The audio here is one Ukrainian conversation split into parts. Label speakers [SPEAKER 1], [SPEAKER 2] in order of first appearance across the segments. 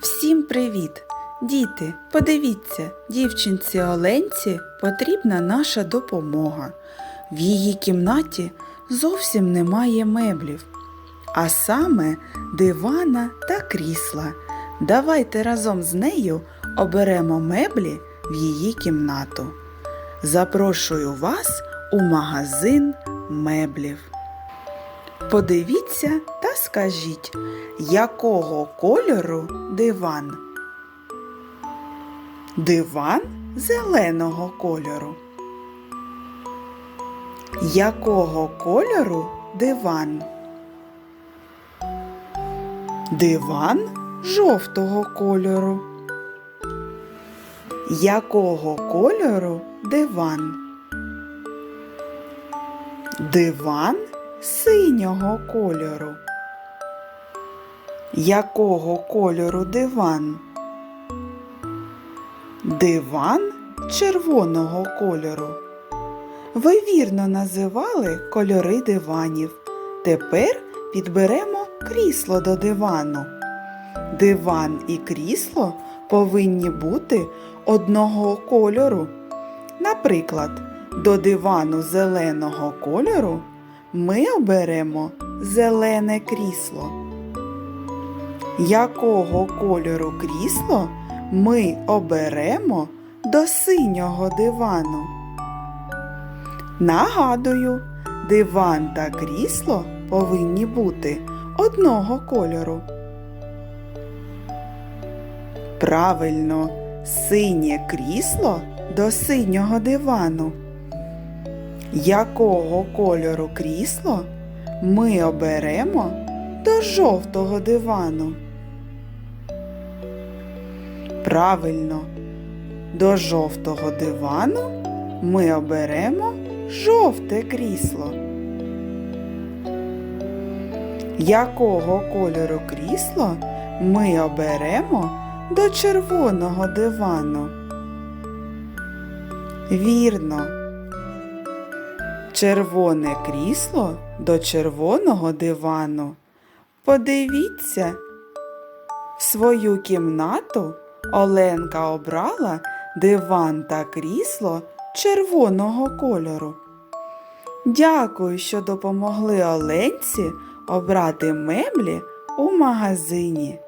[SPEAKER 1] Всім привіт! Діти, подивіться, дівчинці Оленці потрібна наша допомога. В її кімнаті зовсім немає меблів, а саме дивана та крісла. Давайте разом з нею оберемо меблі в її кімнату. Запрошую вас у магазин меблів. Подивіться скажіть, якого кольору диван? Диван зеленого кольору. Якого кольору диван? Диван жовтого кольору. Якого кольору диван? Диван синього кольору. Якого кольору диван? Диван червоного кольору. Ви вірно називали кольори диванів. Тепер підберемо крісло до дивану. Диван і крісло повинні бути одного кольору. Наприклад, до дивану зеленого кольору ми оберемо зелене крісло. Якого кольору крісло ми оберемо до синього дивану? Нагадую, диван та крісло повинні бути одного кольору. Правильно, синє крісло до синього дивану. Якого кольору крісло ми оберемо до жовтого дивану? Правильно, до жовтого дивану ми оберемо жовте крісло. Якого кольору крісло ми оберемо до червоного дивану? Вірно. Червоне крісло до червоного дивану. Подивіться, в свою кімнату Оленка обрала диван та крісло червоного кольору. Дякую, що допомогли Оленці обрати меблі у магазині.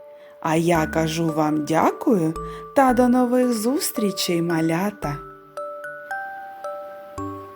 [SPEAKER 1] А я кажу вам дякую та до нових зустрічей, малята!